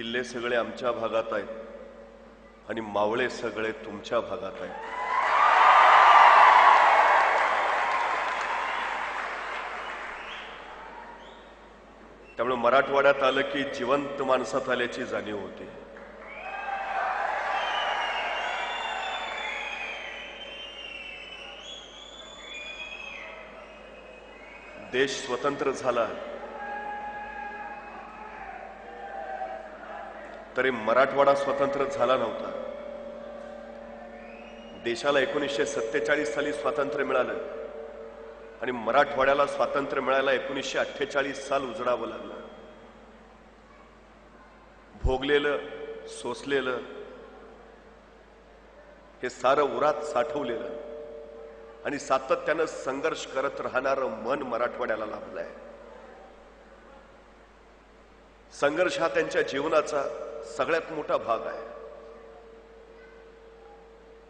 किल्ले सगळे आमच्या भागात आहेत. आणि मावळे सगळे तुमच्या भागात आहेत. त्यामुळे मराठवाड्यात आलं की जिवंत माणसात आल्याची जाणीव होते. देश स्वतंत्र झाला. तरी मराठवाडा स्वतंत्र झाला नव्हता. देशाला एकोणीसशे सत्तेचाळीस साली स्वातंत्र्य मिळालं आणि मराठवाड्याला स्वातंत्र्य मिळायला एकोणीसशे अठ्ठेचाळीस साल उजडावं लागलं. भोगलेलं सोसलेलं हे सारं उरात साठवलेलं आणि सातत्यानं संघर्ष करत राहणारं मन मराठवाड्याला लाभलंय. संघर्ष हा त्यांच्या जीवनाचा सगळ्यात मोठा भाग आहे.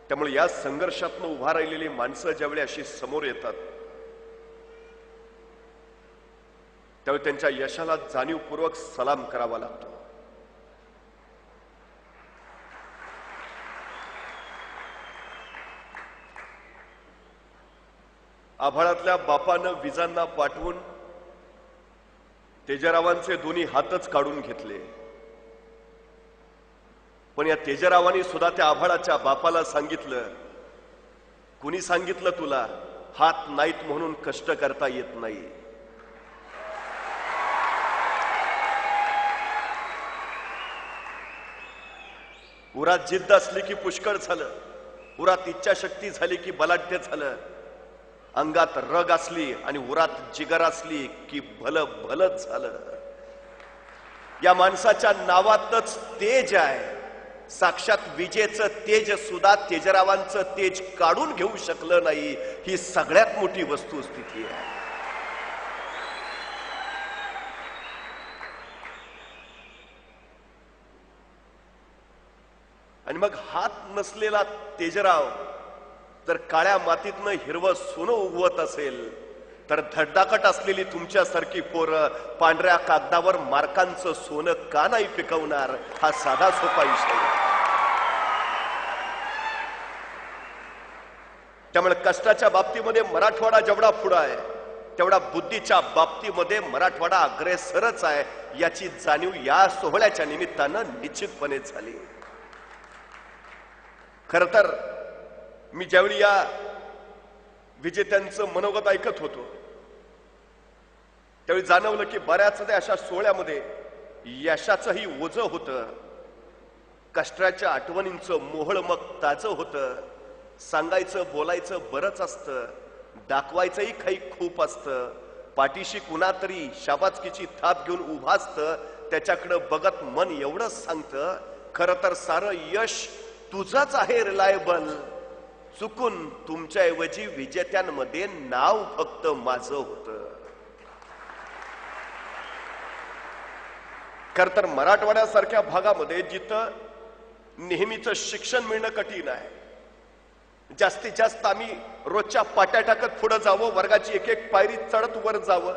त्यामुळे या संघर्षातनं उभा राहिलेली माणसं ज्यावेळी अशी समोर येतात त्यावेळी त्यांच्या यशाला जाणीवपूर्वक सलाम करावा लागतो. आभाळातल्या बापानं विजांना पाठवून तेजरावांचे दोन्ही हातच काढून घेतले. पण या तेजरावांनी सुद्धा त्या आभाळाच्या बापाला सांगितलं कुणी सांगितलं तुला हात नाहीत म्हणून कष्ट करता येत नाही. उरात जिद्द असली की पुष्कळ झालं. उरात इच्छाशक्ती झाली की बलाढ्य झालं. अंगात रग असली आणि उरात जिगर असली की भल भलच झालं. या माणसाच्या नावातच तेज आहे. साक्षात विजेचं तेज सुद्धा तेजरावांचं तेज काढून घेऊ शकलं नाही. ही सगळ्यात मोठी वस्तुस्थिती आहे. आणि मग हात नसलेला तेजराव जर काळ्या मातीतनं हिरवं सोनं उगवत असेल तर धडधाकट असलेली तुमच्यासारखी पोरं पांढऱ्या कागदावर मार्कांचं सोनं का नाही पिकवणार हा साधा सोपा विषय त्यामुळे कष्टाच्या बाबतीमध्ये मराठवाडा जेवढा पुढा आहे तेवढा बुद्धीच्या बाबतीमध्ये मराठवाडा अग्रेसरच आहे याची जाणीव या सोहळ्याच्या निमित्तानं निश्चितपणे झाली. खर तर मी ज्यावेळी या विजेत्यांचं मनोगत ऐकत होतो त्यावेळी जाणवलं की बऱ्याच अशा सोहळ्यामध्ये यशाचंही ओझ होतं कष्टाच्या आठवणींचं मोहळ मग ताजं होतं सांगायचं बोलायचं बरंच असतं दाखवायचंही काही खूप असतं पाठीशी कुणातरी शाबाचकीची थाप घेऊन उभा असतं त्याच्याकडं बघत मन एवढंच सांगतं खरं तर सारं यश तुझंच आहे रिलायबल. चुकून तुमच्याऐवजी विजेत्यांमध्ये नाव फक्त माझं होतं. खर तर मराठवाड्यासारख्या भागामध्ये जिथं नेहमीचं शिक्षण मिळणं कठीण आहे जास्तीत जास्त आम्ही रोजच्या पाट्या टाकत पुढं जावं वर्गाची एक एक पायरी चढत वर जावं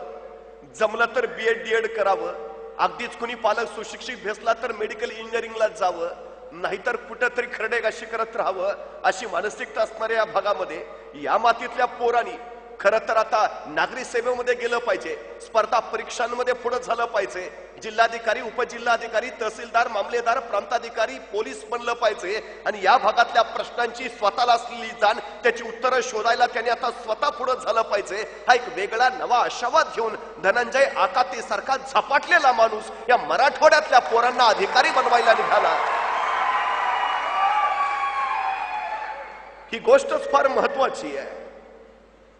जमलं तर बी एड डी एड करावं अगदीच कुणी पालक सुशिक्षित भेसला तर मेडिकल इंजिनिअरिंगला जावं नाहीतर कुठंतरी खरडेगाशी करत राहावं अशी मानसिकता असणाऱ्या या भागामध्ये या मातीतल्या पोरांनी खरं तर आता नागरी सेवेमध्ये गेलं पाहिजे स्पर्धा परीक्षांमध्ये पुढे झालं पाहिजे जिल्हाधिकारी उपजिल्हाधिकारी तहसीलदार मामलेदार प्रांताधिकारी पोलीस बनलं पाहिजे आणि या भागातल्या प्रश्नांची स्वतःला असलेली जाण त्याची उत्तरं शोधायला त्याने आता स्वतः पुढे झालं पाहिजे. हा एक वेगळा नवा आशावाद घेऊन धनंजय आकाते सारखा झपाटलेला माणूस या मराठवाड्यातल्या पोरांना अधिकारी बनवायला निघाला. ही गोष्टच फार महत्वाची आहे.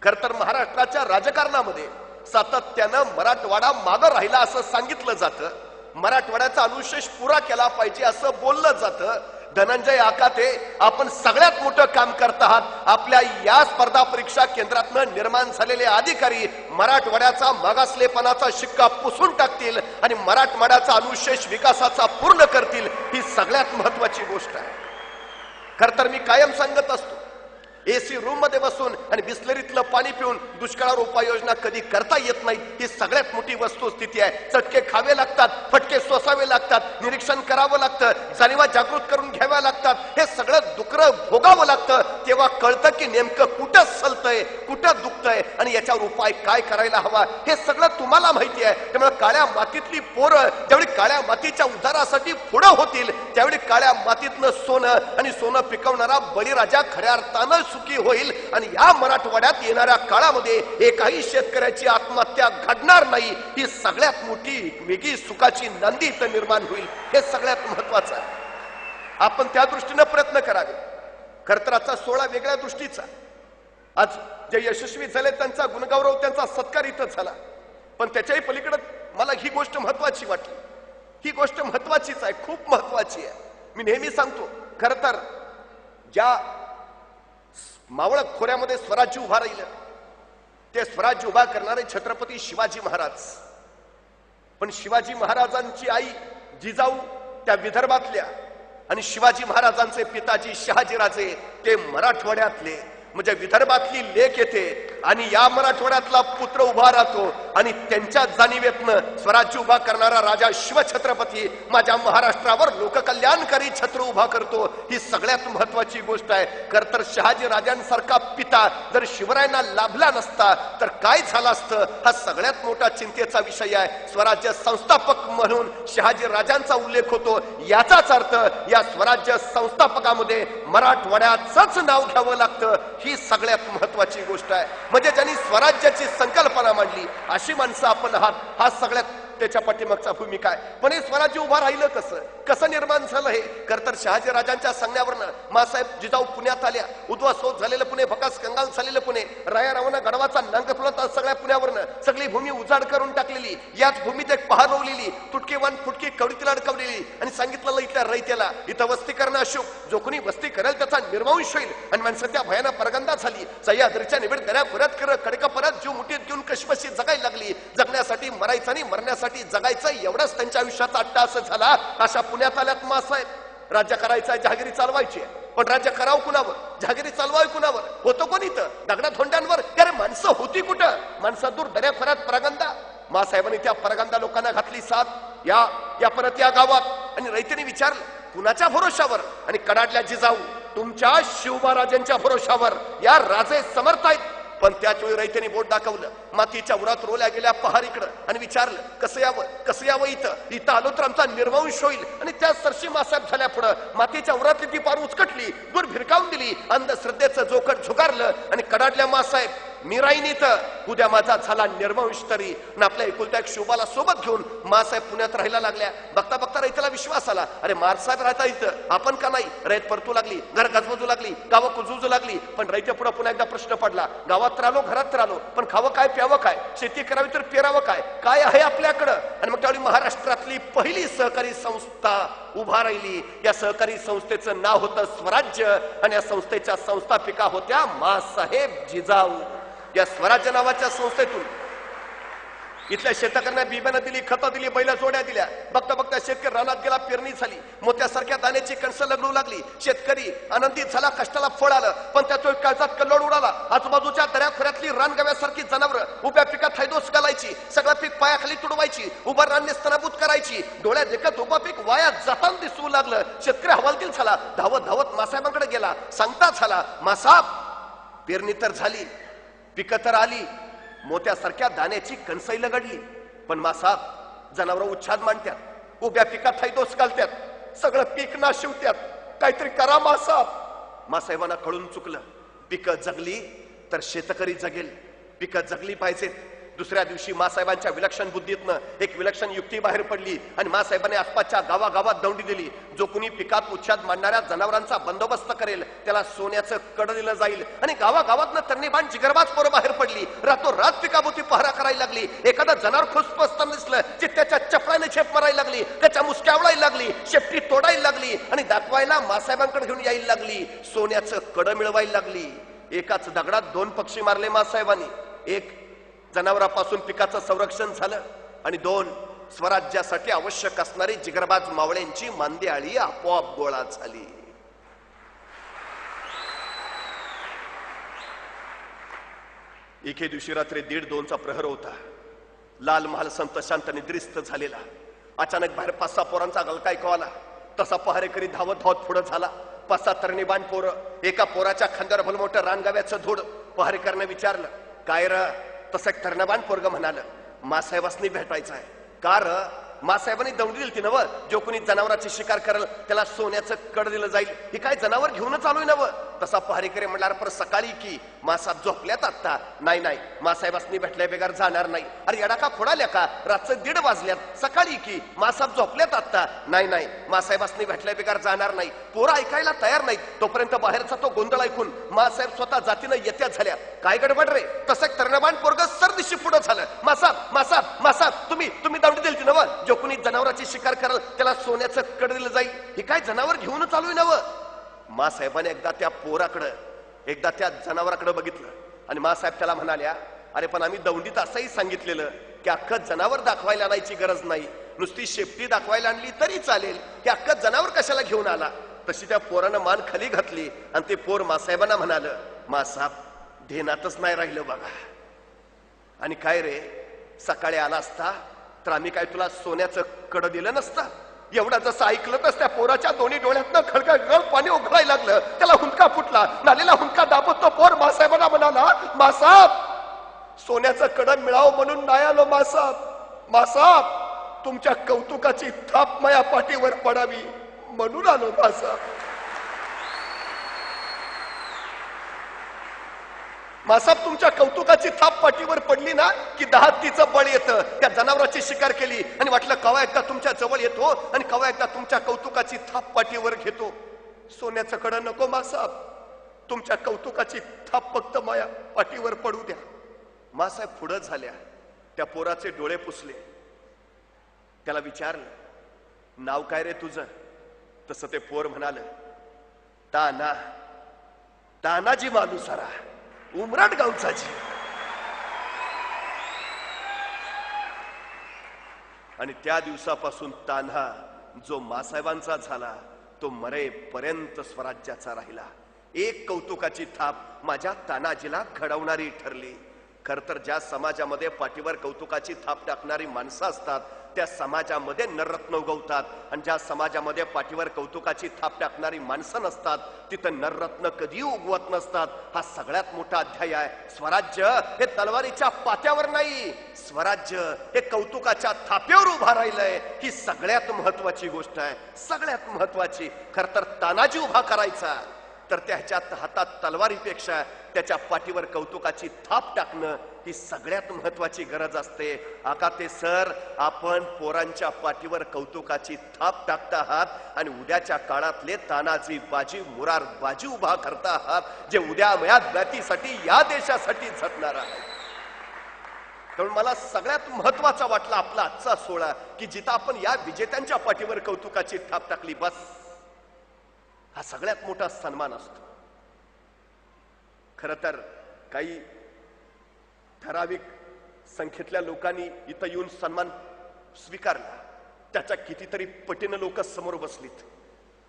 खर तर महाराष्ट्राच्या राजकारणामध्ये सातत्यानं मराठवाडा मागं राहिला असं सांगितलं जातं. मराठवाड्याचा अनुशेष पुरा केला पाहिजे असं बोललं जातं. धनंजय आकाते आपण सगळ्यात मोठं काम करत आहात. आपल्या या स्पर्धा परीक्षा केंद्रातनं निर्माण झालेले अधिकारी मराठवाड्याचा मागासलेपणाचा शिक्का पुसून टाकतील आणि मराठवाड्याचा अनुशेष विकासाचा पूर्ण करतील ही सगळ्यात महत्वाची गोष्ट आहे. खर तर मी कायम सांगत असतो एसी रूममध्ये बसून आणि बिस्लरीतलं पाणी पिऊन दुष्काळावर उपाययोजना कधी करता येत नाही ही सगळ्यात मोठी वस्तुस्थिती आहे. चटके खावे लागतात फटके सोसावे लागतात निरीक्षण करावं लागतं जाणीवा जागृत करून घ्याव्या लागतात. हे सगळं दुखरं भोगावं लागतं. तेव्हा कळतं की नेमकं कुठं सलतंय कुठं दुखतंय आणि याच्यावर उपाय काय करायला हवा हे सगळं तुम्हाला माहिती आहे. त्यामुळे काळ्या मातीतली पोरं ज्यावेळी काळ्या मातीच्या उदारासाठी पुढं होतील त्यावेळी काळ्या मातीतनं सोनं आणि सोनं पिकवणारा बळीराजा खऱ्या अर्थानं सुखी होईल आणि या मराठवाड्यात येणाऱ्या काळामध्ये एकाही शेतकऱ्याची आत्महत्या घडणार नाही ही सगळ्यात मोठी वेगळी सुखाची नंदी इथं निर्माण होईल हे सगळ्यात महत्वाचं आहे. आपण त्या दृष्टीनं प्रयत्न करावे. खरतराचा सोहळा वेगळ्या दृष्टीचा. आज जे यशस्वी झाले त्यांचा गुणगौरव त्यांचा सत्कार इथं झाला. पण त्याच्याही पलीकडे मला ही गोष्ट महत्वाची वाटली. ही गोष्ट महत्वाचीच आहे खूप महत्वाची आहे. मी नेहमी सांगतो खर तर ज्या मावळ खोऱ्यामध्ये स्वराज्य उभा राहिलं. ते स्वराज्य उभा करणारे छत्रपती शिवाजी महाराज. पण शिवाजी महाराजांची आई जिजाऊ त्या विदर्भातल्या आणि शिवाजी महाराजांचे पिताजी शहाजीराजे ते मराठवाड्यातले. म्हणजे विदर्भातली लेख येते आणि या मराठवाड्यातला पुत्र उभा राहतो आणि त्यांच्या जाणीवेतनं स्वराज्य उभा करणारा राजा शिवछत्रपती माझ्या महाराष्ट्रावर लोककल्याणकारी छत्र उभा करतो. ही सगळ्यात महत्वाची गोष्ट आहे. खर तर शहाजी राजांसारखा पिता जर शिवरायांना लाभला नसता तर काय झालं असतं? हा सगळ्यात मोठा चिंतेचा विषय आहे. स्वराज्य संस्थापक म्हणून शहाजी राजांचा उल्लेख होतो. याचाच अर्थ या स्वराज्य संस्थापकामध्ये मराठवाड्याचंच नाव घ्यावं लागतं. ही सगळ्यात महत्वाची गोष्ट आहे. म्हणजे ज्यांनी स्वराज्याची संकल्पना मांडली अशी माणसं आपण आहात. हा सगळ्यात त्याच्या पाठीमागचा भूमिका आहे. पण हे स्वराज्य उभा राहिलं कसं? कसं निर्माण झालं हे? खर तर शहाजी राजांच्या सांगण्यावरनं मासाहेब जिजाऊ पुण्यात आल्या. उद्वासोत झालेलं पुणे भकास कंगाल झालेलं पुणे राया रावणा गडवाचा नांग सगळ्या पुण्यावरनं सगळी भूमी उजाड करून टाकलेली. याच भूमीत एक पहार रोवलेली तुटकेवान फुटकी कवडीतील अडकवलेली. आणि सांगितलं इथल्या रयतेला इथं वस्ती करणं अशुभ जो कोणी वस्ती करेल त्याचा निर्मांश होईल. आणि माणसाच्या भयाना परगंदा झाली. सह्याद्रीच्या निबिड दऱ्या परत कर कडका परत जीव मुठीत घेऊन कशी जगायला लागली. जगण्यासाठी मरायचं आणि मरण्यासाठी जगायचं एवढंच त्यांच्या आयुष्याचा असं झाला. अशा पुण्यात आल्यात मासाहेब राज्य करायचं जहागिरी चालवायची पण राज्य करावं कुणावर? जहागिरी चालवावी कुणावर? होतो कोणी इथं? दगडा धोंड्यांवर? अरे माणसं होती कुठं? माणसं दूर दऱ्या फरात परगंदा. मासाहेबांनी त्या परगंदा लोकांना घातली साथ. या या परत या गावात. आणि रैतीने विचारलं कुणाच्या भरोशावर? आणि कडाडल्या जिजाऊ तुमच्या शिवमहाराजांच्या भरोशावर. या राजे समर्थ आहेत. पण त्याच वेळी रैत्याने बोट दाखवलं. मातीच्या उरात रोल्या गेल्या पहारीकडं. आणि विचारलं कसं यावं? कसं यावं इथं? इथं आलो तर आमचा निर्वंश होईल. आणि त्या सरशी मासाहेब झाल्या पुढं. मातीच्या उरातली ती पार उचकटली दूर भिरकावून दिली. अंधश्रद्धेचं जोकट झुगारलं आणि कडाडल्या मासाहेब मी इथं. उद्या माझा झाला निर्वंश तरी. आणि आपल्या एकुलत्या एक शोभाला सोबत घेऊन मासाहेब पुण्यात राहायला लागल्या. बघता बघता रैताला विश्वास आला. अरे मारसाहेब राहता इथं. आपण का नाही? रयत परतू लागली. घर गजबजू लागली. गावं कुजूजू लागली. पण रैत्या पुढे पुन्हा एकदा प्रश्न पडला. गावात राहिलो घरात राहिलो. पण खावं काय प्यावं काय? शेती करावी तर पेरावं काय? काय आहे आपल्याकडं? आणि मग त्यावेळी महाराष्ट्रातली पहिली सहकारी संस्था उभा राहिली. या सहकारी संस्थेचं नाव होतं स्वराज्य. आणि या संस्थेच्या संस्थापिका होत्या मासाहेब जिजाऊ. या स्वराज्य नावाच्या संस्थेतून इथल्या शेतकऱ्यांना बिब्यानं दिली खतं दिली बैला जोड्या दिल्या. बघता बघता शेतकरी रानात गेला पेरणी झाली. मोत्यासारख्या दाण्याची कणस लगडू लागली. शेतकरी आनंदित झाला कष्टाला फळ आलं. पण त्याच्या काळजात कल्लोड उडाला. आजूबाजूच्या दऱ्याखोऱ्यातली रानगव्यासारखी जनावर उभ्या पिकात थैदोस घालायची. सगळं पीक पायाखाली तुडवायची. उभं रानने स्तनाभूत करायची. डोळ्यात देखत उभं पीक वाया जाताना दिसू लागलं. शेतकरी हवालदिल झाला. धावत धावत मासाहेबांकडे गेला. सांगता झाला मासाब पेरणी तर झाली. पिकं तर आली. मोत्यासारख्या दाण्याची कणसई लगडली. पण मासाब जनावर उच्छाद मांडत्यात. उभ्या पिकात थैदोस घालत्यात. सगळं पीक नाशिवत्यात काहीतरी करा मासाब मासाहेबांना कळून चुकलं. पिकं जगली तर शेतकरी जगेल. पिकं जगली पाहिजेत. दुसऱ्या दिवशी मासाहेबांच्या विलक्षण बुद्धीतनं एक विलक्षण युक्ती बाहेर पडली आणि मासाहेबांनी आसपासच्या गावागावात दौंडी दिली. जो कुणी पिकात उच्छाद मांडणाऱ्या जनावरांचा बंदोबस्त करेल त्याला सोन्याचं कड दिलं जाईल. आणि गावागावातनं तरणीबाण जिगरबाज पोरं बाहेर पडली. रातो रात पिकाभोवती पहरा करायला लागली. एखादं जनावर खुसपसताना दिसलं चित्त्याच्या चपळाने छेप मारायला लागली त्याच्या मुसक्यावळायला लागली शेपटी तोडायला लागली आणि दाखवायला मासाहेबांकडे घेऊन यायला लागली. सोन्याचं कड मिळवायला लागली. एकाच दगडात दोन पक्षी मारले मासाहेबांनी एक जनावरापासून पिकाचं संरक्षण झालं आणि दोन स्वराज्यासाठी आवश्यक असणारी जिगरबाज मावळ्यांची मांदियाळी आपोआप गोळा झाली. एके दिवशी रात्री दीड दोनचा प्रहर होता. लाल महाल संत शांत निद्रिस्त झालेला. अचानक बाहेर पाच सहा पोरांचा गलका ऐकू आला तसा पहारेकरी धावत धावत पुढे झाला. पाच सात तरणीबाण पोरं. एका पोराच्या खांद्यावर भलमोठं रानगाव्याचं धूड पहारेकरने विचारलं काय र? तसं एक तरणबाण पोरग म्हणाल मासाहेबासनी भेटायचं आहे. कार मासाहेबांनी दौंडी दिली ती नव जो कोणी जनावराची शिकार करेल त्याला सोन्याचं कड दिलं जाईल. ही काय जनावर घेऊनच आलोय नव तसा पहारेकरी म्हणणार पर सकाळी की मासाहेब झोपल्यात आत्ता. नाही नाही मासाहेबासनी भेटल्या बेगार जाणार नाही. अरे येडा का फोडाल्या का? रातचं दीड वाजल्यात. सकाळी की मासाहेब झोपल्यात आत्ता. नाही नाही मासाहेबासनी भेटल्या बेगार जाणार नाही. पोरं ऐकायला तयार नाहीत. तोपर्यंत बाहेरचा तो गोंधळ ऐकून मासाहेब स्वतः जातीनं येत्या झाल्या. काय गडबड रे? तसं तरणबाण पोरग सरदिशी पुढं झालं. मासाब मासाब मासाब तुम्ही तुम्ही दांडी दिली ती नव? जो कुणी जनावराची शिकार कराल त्याला सोन्याचं कड दिलं जाईल हे काय जनावर घेऊन चालू नव? मासाहेबाने एकदा त्या पोराकडं एकदा त्या जनावराकडे बघितलं आणि मासाहेब त्याला म्हणाल्या अरे पण आम्ही दौंडीत असंही सांगितलेलं की अख्खं जनावर दाखवायला आणायची गरज नाही. नुसती शेपटी दाखवायला आणली तरी चालेल की अख्खं जनावर कशाला घेऊन आला? तशी त्या पोरानं मान खाली घातली आणि ते पोर मासाहेबांना म्हणालं मासाहेब धेनातच नाही राहिलं बघा. आणि काय रे सकाळी आला असता तर आम्ही काय तुला सोन्याचं कडं दिलं नसतं? एवढं जसं ऐकलं तस त्या पोराच्या दोन्ही डोळ्यातनं खळखळ पाणी उघडायला लागलं. त्याला हुंका फुटला. नालेला हुंका दाबत तो पोर मासाहेबांना म्हणाला मासाब सोन्याचं कडक मिळावं म्हणून नाही आलो मासाब मासाब तुमच्या कौतुकाची थाप माया पाठीवर पडावी म्हणून आलो मासाब मासाब तुमच्या कौतुकाची थाप पाठीवर पडली ना की दहा तिचं बळ येतं. त्या जनावराची शिकार केली. आणि वाटलं कवा एकदा तुमच्या जवळ येतो आणि कवा एकदा तुमच्या कौतुकाची थाप पाठीवर घेतो. सोन्याचं कडं नको मासाब. तुमच्या कौतुकाची थाप फक्त माया पाठीवर पडू द्या. मासाहेब पुढं झाल्या. त्या पोराचे डोळे पुसले. त्याला विचारलं नाव काय रे तुझं? तसं ते पोर म्हणाल ताना. तानाजी मालुसरा. उमराट गावचाची. आणि त्या दिवसापासून तान्हा जो मासाहेबांचा झाला तो मरेपर्यंत स्वराज्याचा राहिला. एक कौतुकाची थाप माझ्या तानाजीला घडवणारी ठरली. खर तर ज्या समाजामध्ये पाठीवर कौतुकाची थाप टाकणारी माणसं असतात त्या समाजामध्ये नररत्न उगवतात. आणि ज्या समाजामध्ये पाठीवर कौतुकाची थाप टाकणारी माणसं नसतात तिथं नररत्न कधी उगवत नसतात. हा सगळ्यात मोठा अध्याय आहे. स्वराज्य हे तलवारीच्या पात्यावर नाही. स्वराज्य हे कौतुकाच्या थाप्यावर उभा राहिलंय. ही सगळ्यात महत्वाची गोष्ट आहे. सगळ्यात महत्वाची खर तर तानाजी उभा करायचा. तर त्याच्यात हातात तलवारीपेक्षा त्याच्या पाठीवर कौतुकाची थाप टाकणं ही सगळ्यात महत्वाची गरज असते. आका ते सर आपण पोरांच्या पाठीवर कौतुकाची थाप टाकता आहात आणि उद्याच्या काळातले तानाजी बाजी मुरार बाजी उभा करता आहात जे उद्या मयात जातीसाठी या देशासाठी झटणार आहे म्हणून मला सगळ्यात महत्त्वाचा वाटला आपला आजचा सोहळा की जिथं आपण या विजेत्यांच्या पाठीवर कौतुकाची थाप टाकली बस. हा सगळ्यात मोठा सन्मान असतो. खर तर काही ठराविक संख्येतल्या लोकांनी इथं येऊन सन्मान स्वीकारला. त्याच्या कितीतरी पटीनं लोक समोर बसलीत.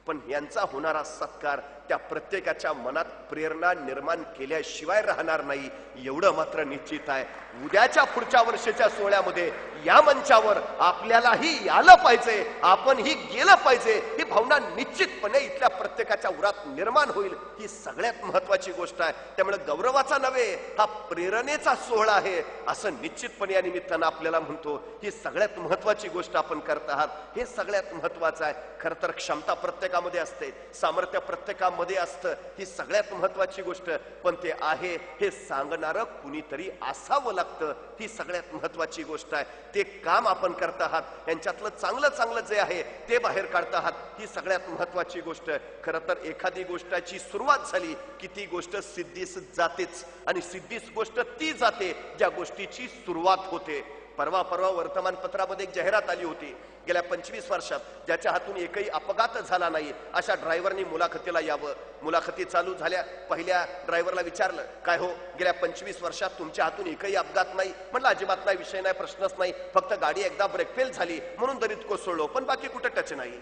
पण यांचा होणारा सत्कार त्या प्रत्येकाच्या मनात प्रेरणा निर्माण केल्याशिवाय राहणार नाही. एवढं मात्र निश्चित आहे. उद्याच्या पुढच्या वर्षाच्या सोहळ्यामध्ये या मंचावर आपल्यालाही आलं पाहिजे. आपणही गेलं पाहिजे. ही भावना निश्चितपणे इथल्या प्रत्येकाच्या उरात निर्माण होईल. ही सगळ्यात महत्वाची गोष्ट आहे. त्यामुळे गौरवाचा नव्हे हा प्रेरणेचा सोहळा आहे. असं निश्चितपणे या निमित्तानं आपल्याला म्हणतो ही सगळ्यात महत्वाची गोष्ट आपण करत आहात. हे सगळ्यात महत्वाचं आहे. खरं तर क्षमता प्रत्येकामध्ये असते. सामर्थ्य प्रत्येकामध्ये असतं. ही सगळ्यात महत्वाची गोष्ट. पण ते आहे हे सांगणारं कुणीतरी असावं लागतं. ही सगळ्यात महत्वाची गोष्ट आहे. ते काम आपण करत आहात. यांच्यातलं चांगलं चांगलं जे आहे ते बाहेर काढत आहात. ही सगळ्यात महत्वाची गोष्ट. खरं तर एखादी गोष्टाची सुरुवात झाली की ती गोष्ट सिद्धीस जातेच. आणि सिद्धीस गोष्ट ती जाते ज्या गोष्टीची सुरुवात होते. परवा परवा वर्तमानपत्रामध्ये एक जाहिरात आली होती. गेल्या पंचवीस वर्षात ज्याच्या हातून एकही अपघात झाला नाही अशा ड्रायव्हरनी मुलाखतीला यावं. मुलाखती चालू झाल्या. पहिल्या ड्रायव्हरला विचारलं काय हो गेल्या पंचवीस वर्षात तुमच्या हातून एकही अपघात नाही? म्हणलं अजिबात नाही विषय नाही प्रश्नच नाही. फक्त गाडी एकदा ब्रेक फेल झाली म्हणून दरीत कोसळलो पण बाकी कुठं टच नाही.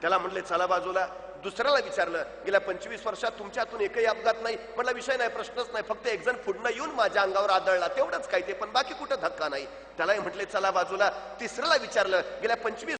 त्याला म्हणले चला बाजूला. दुसऱ्याला विचारलं गेल्या पंचवीस वर्षात तुमच्या हातून एकही अपघात नाही? म्हटला विषय नाही प्रश्नच नाही. फक्त एक जण पुढनं येऊन माझ्या अंगावर आदळला. तेवढंच काय ते पण बाकी कुठं धक्का नाही. त्यालाही म्हटले चला बाजूला. तिसऱ्याला विचारलं गेल्या पंचवीस